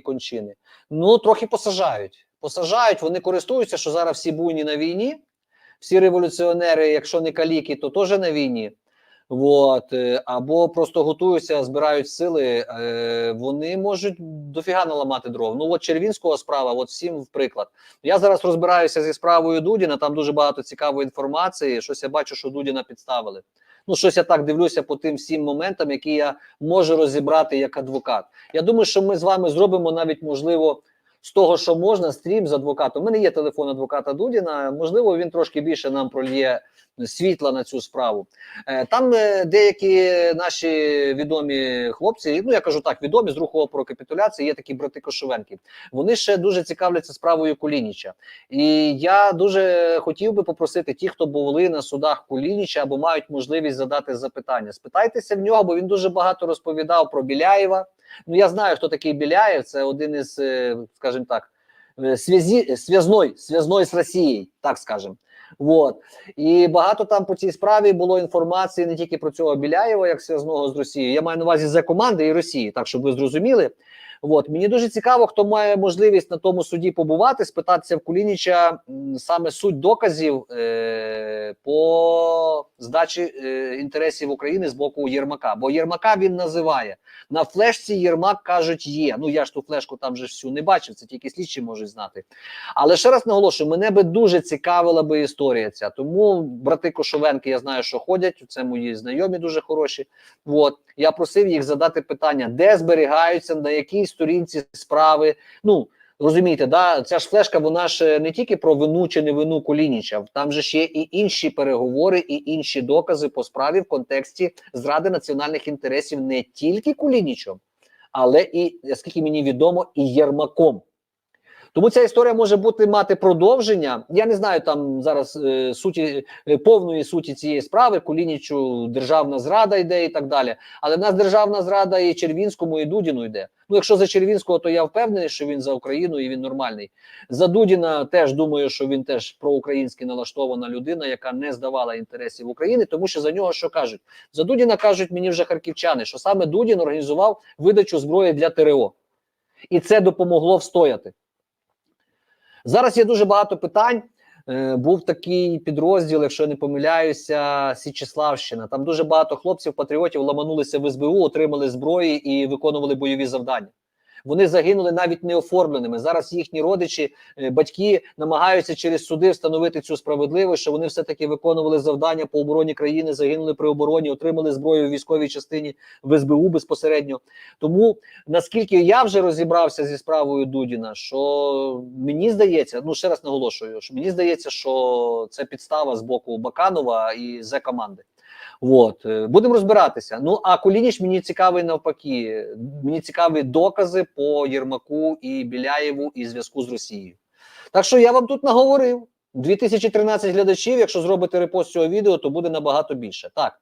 кончини. Ну трохи посажають. Посажають, вони користуються, що зараз всі буйні на війні. Всі революціонери, якщо не каліки, то теж на війні. От, е, або просто готуються, збирають сили, е, вони можуть дофіга наламати дров. Ну от Червінського справа, от всім в приклад. Я зараз розбираюся зі справою Дудіна, там дуже багато цікавої інформації. Щось я бачу, що Дудіна підставили. Ну, щось я так дивлюся по тим всім моментам, які я можу розібрати як адвокат. Я думаю, що ми з вами зробимо навіть можливо. З того, що можна, стрім з адвокатом. У мене є телефон адвоката Дудіна. Можливо, він трошки більше нам прольє світла на цю справу. Е, Там е, деякі наші відомі хлопці, ну я кажу так, відомі з руху опору капітуляції, є такі брати Кошовенки. Вони ще дуже цікавляться справою Кулініча. І я дуже хотів би попросити ті, хто були на судах Кулініча або мають можливість задати запитання. Спитайтеся в нього, бо він дуже багато розповідав про Біляєва. Ну я знаю, хто такий Біляєв. Це один із, е, скажімо так, е, связі, связной, связной з Росією, так скажемо. Вот. І багато там по цій справі було інформації не тільки про цього Біляєва, як зв'язного з Росією. Я маю на увазі за команди і Росії, так щоб ви зрозуміли. От мені дуже цікаво, хто має можливість на тому суді побувати, спитатися в Кулініча саме суть доказів е, по здачі е, інтересів України з боку Єрмака. Бо Єрмака він називає на флешці. Єрмак кажуть, є. Ну я ж ту флешку там же всю не бачив. Це тільки слідчі можуть знати. Але ще раз наголошую, мене би дуже цікавила би історія ця. Тому брати Кошовенки, я знаю, що ходять. Це мої знайомі дуже хороші. От я просив їх задати питання, де зберігаються, на якій сторінці справи. Ну розумієте, да, ця ж флешка, вона ж не тільки про вину чи не вину Кулініча, там же ще і інші переговори, і інші докази по справі в контексті зради національних інтересів не тільки Кулінічем, але і наскільки мені відомо, і Єрмаком. Тому ця історія може бути мати продовження. Я не знаю там зараз е, суті е, повної суті цієї справи. Кулінічу державна зрада йде і так далі. Але в нас державна зрада і Червінському, і Дудіну йде. Ну, якщо за Червінського, то я впевнений, що він за Україну і він нормальний. За Дудіна теж думаю, що він теж проукраїнськи налаштована людина, яка не здавала інтересів України, тому що за нього що кажуть? За Дудіна кажуть мені вже харківчани, що саме Дудін організував видачу зброї для ТРО, і це допомогло встояти. Зараз є дуже багато питань. Е, був такий підрозділ, якщо я не помиляюся, Січеславщина. Там дуже багато хлопців, патріотів ламанулися в СБУ, отримали зброї і виконували бойові завдання. Вони загинули навіть неоформленими. Зараз їхні родичі, е, батьки намагаються через суди встановити цю справедливість, що вони все таки виконували завдання по обороні країни, загинули при обороні, отримали зброю в військовій частині в СБУ безпосередньо. Тому наскільки я вже розібрався зі справою Дудіна, що мені здається, ну ще раз наголошую, що мені здається, що це підстава з боку Баканова і з команди. От е, будемо розбиратися. Ну а Кулініч мені цікавий навпаки. Мені цікаві докази по Єрмаку і Біляєву і зв'язку з Росією. Так що я вам тут наговорив 2013 глядачів. Якщо зробите репост цього відео, то буде набагато більше. Так.